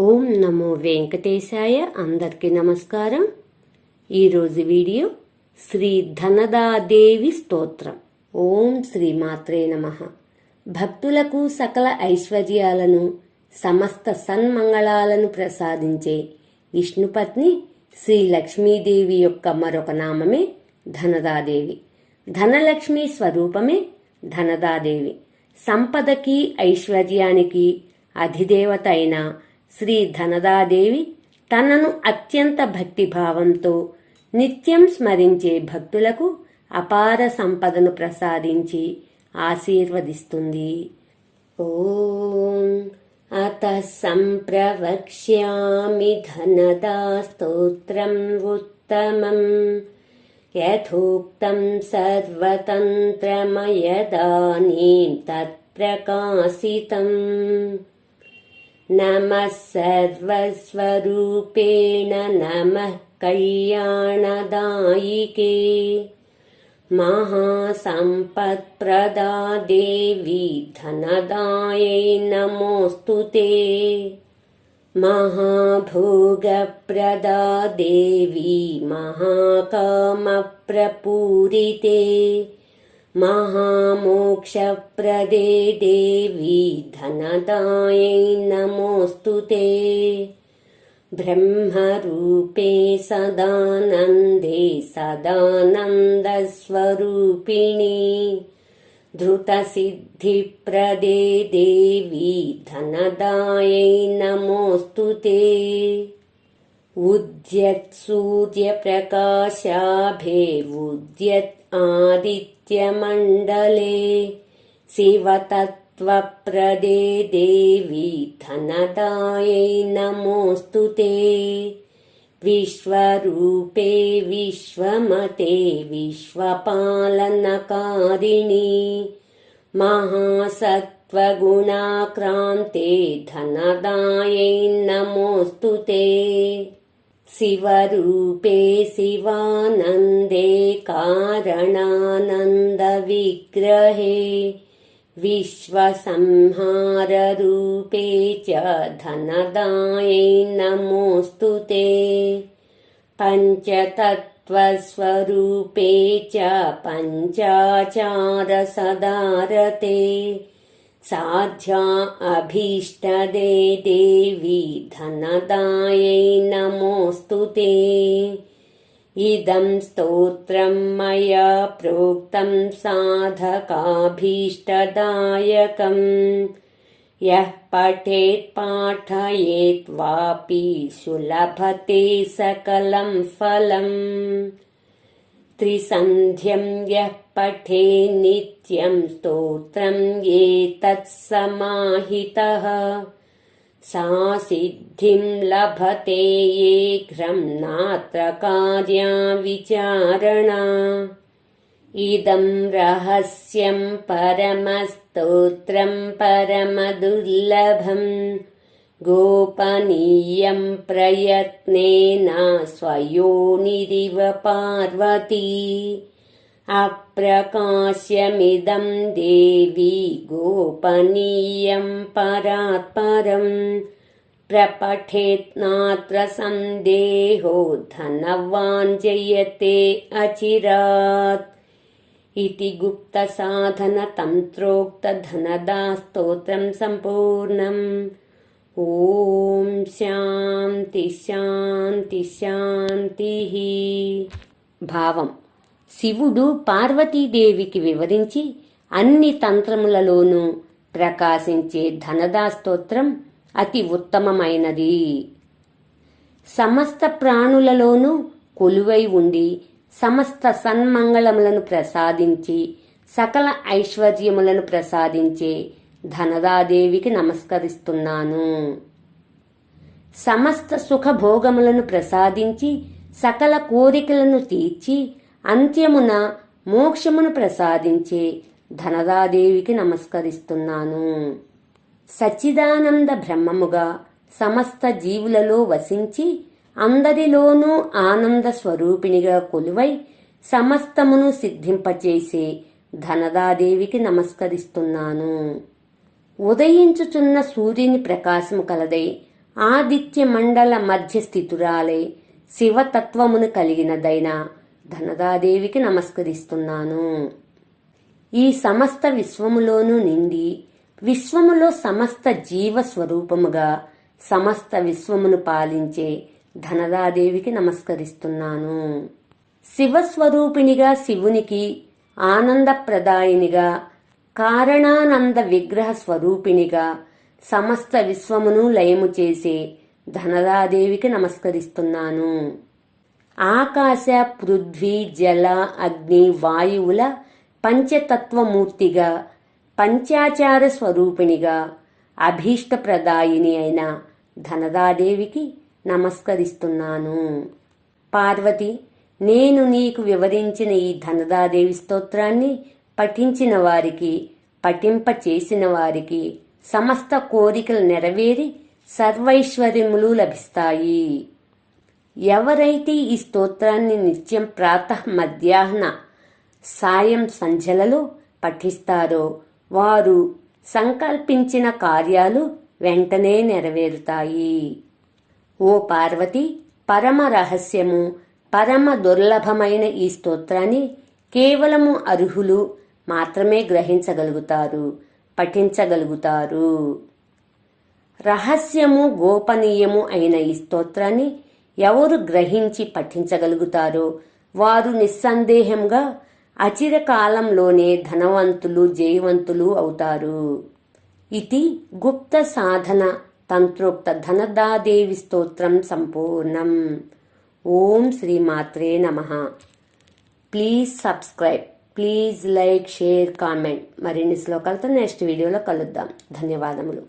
ఓం నమో వెంకటేశాయ అందరికీ నమస్కారం. ఈరోజు వీడియో శ్రీ ధనదాదేవి స్తోత్రం. ఓం శ్రీ మాత్రే నమ. భక్తులకు సకల ఐశ్వర్యాలను సమస్త సన్మంగళాలను ప్రసాదించే విష్ణుపత్ని శ్రీ లక్ష్మీదేవి యొక్క మరొక నామమే ధనదాదేవి. ధనలక్ష్మి స్వరూపమే ధనదాదేవి. సంపదకి ఐశ్వర్యానికి అధిదేవత అయిన శ్రీ ధనదాదేవి తనను అత్యంత భక్తిభావంతో నిత్యం స్మరించే భక్తులకు అపార సంపదను ప్రసాదించి ఆశీర్వదిస్తుంది. ఓం అత సంప్రవక్ష్యామి ధనదా స్తోత్రం ఉత్తమం. యథోక్తం సర్వతంత్రమయదానీం తత్ప్రకాశితం. नमः सर्वस्वरूपेण नमः कल्याणदायिके। महासम्पत्प्रदा देवी धनदायै नमोऽस्तु ते। महाभोगप्रदा देवी महाकामप्रपूरिते महामोक्षप्रदे देवी धनदायै नमोऽस्तु ते ब्रह्मरूपे सदानन्दे सदानन्दस्वरूपिणी धृतसिद्धिप्रदे देवी धनदायै नमोऽस्तु ते उद्यत्सूर्यप्रकाशाभे उद्यत् आदित्यमण्डले शिवतत्त्वप्रदे देवी धनदायै नमोऽस्तु ते। विश्वरूपे विश्वमते विश्वपालनकारिणि महासत्त्वगुणाक्रान्ते धनदायै नमोऽस्तु ते शिवरूपे शिवानन्दे कारणानन्दविग्रहे विश्वसंहाररूपे च धनदायै नमोऽस्तु ते। पञ्चतत्त्वस्वरूपे च पञ्चाचारसदारते साध्या अभीष्टदे देवी धनदायै नमोऽस्तु ते। इदं स्तोत्रं मया प्रोक्तं साधकाभीष्टदायकम्। यः पठेत् पाठयेत् वापि सुलभते सकलं फलम् त्रिसन्ध्यं यः पठे नित्यं स्तोत्रं एतत्समाहितः सा सिद्धिं लभते येघ्रं नात्र कार्या विचारणा इदं रहस्यं परमस्तोत्रं परमदुर्लभम् गोपनीयं प्रयत्नेन स्वयोनिरिव पार्वती अप्रकाश्यमिदं देवी गोपनीयं परात्परम् प्रपठेत् नात्र सन्देहो धनवान् जयते अचिरात् इति गुप्तसाधनतन्त्रोक्तधनदा स्तोत्रं सम्पूर्णम् ఓం శాంతి శాంతి శాంతి. భావం. శివుడు పార్వతీదేవికి వివరించి అన్ని తంత్రములలోనూ ప్రకాశించే ధనదా స్తోత్రం అతి ఉత్తమమైనది. సమస్త ప్రాణులలోనూ కొలువై ఉండి సమస్త సన్మంగళములను ప్రసాదించి సకల ఐశ్వర్యములను ప్రసాదించే ధనదాదేవికి నమస్కరిస్తున్నాను. సమస్త సుఖభోగములను ప్రసాదించి సకల కోరికలను తీర్చి అంత్యమున మోక్షమును ప్రసాదించే ధనదాదేవికి నమస్కరిస్తున్నాను. సచ్చిదానంద బ్రహ్మముగా సమస్త జీవులలో వసించి అందరిలోనూ ఆనంద స్వరూపిణిగా కొలువై సమస్తమును సిద్ధింపచేసే ధనదాదేవికి నమస్కరిస్తున్నాను. ఉదయించుచున్న సూర్యుని ప్రకాశము కలదై ఆదిత్య మండల మధ్య స్థితురాలే శివతత్వమును కలిగినదైన ధనదాదేవికి నమస్కరిస్తున్నాను. ఈ సమస్త విశ్వములోనూ నిండి విశ్వములో సమస్త జీవ స్వరూపముగా సమస్త విశ్వమును పాలించే ధనదాదేవికి నమస్కరిస్తున్నాను. శివస్వరూపిణిగా శివునికి ఆనందప్రదాయినిగా కారణానంద విగ్రహ స్వరూపిణిగా సమస్త విశ్వమును లయము చేసే ధనదాదేవికి నమస్కరిస్తున్నాను. ఆకాశ పృథ్వీ జల అగ్ని వాయువుల పంచతత్వమూర్తిగా పంచాచార స్వరూపిణిగా అభీష్టప్రదాయిని అయిన ధనదాదేవికి నమస్కరిస్తున్నాను. పార్వతి నేను నీకు వివరించిన ఈ ధనదాదేవి స్తోత్రాన్ని పఠించిన వారికి పఠింప చేసిన వారికి సమస్త కోరికలు నెరవేరి సర్వైశ్వర్యములు లభిస్తాయి. ఎవరైతే ఈ స్తోత్రాన్ని నిత్యం ప్రాతః మధ్యాహ్న సాయం సంధ్యలలో పఠిస్తారో వారు సంకల్పించిన కార్యాలు వెంటనే నెరవేరుతాయి. ఓ పార్వతి పరమ రహస్యము పరమ దుర్లభమైన ఈ స్తోత్రాన్ని కేవలము అర్హులు మాత్రమే గ్రహించగలుగుతారు పఠించగలుగుతారు. రహస్యము గోపనీయము అయిన ఈ స్తోత్రాన్ని ఎవరు గ్రహించి పఠించగలుగుతారో వారు నిస్సందేహంగా అచిరకాలంలోనే ధనవంతులు జయవంతులు అవుతారు. ఇది గుప్త సాధన తంత్రోక్త ధనదాదేవి స్తోత్రం సంపూర్ణం. ఓం శ్రీ మాత్రే నమ. Please subscribe. Please like share comment మరిన్ని శ్లోకాలతో నెక్స్ట్ వీడియోలో కలుద్దాం. ధన్యవాదములు.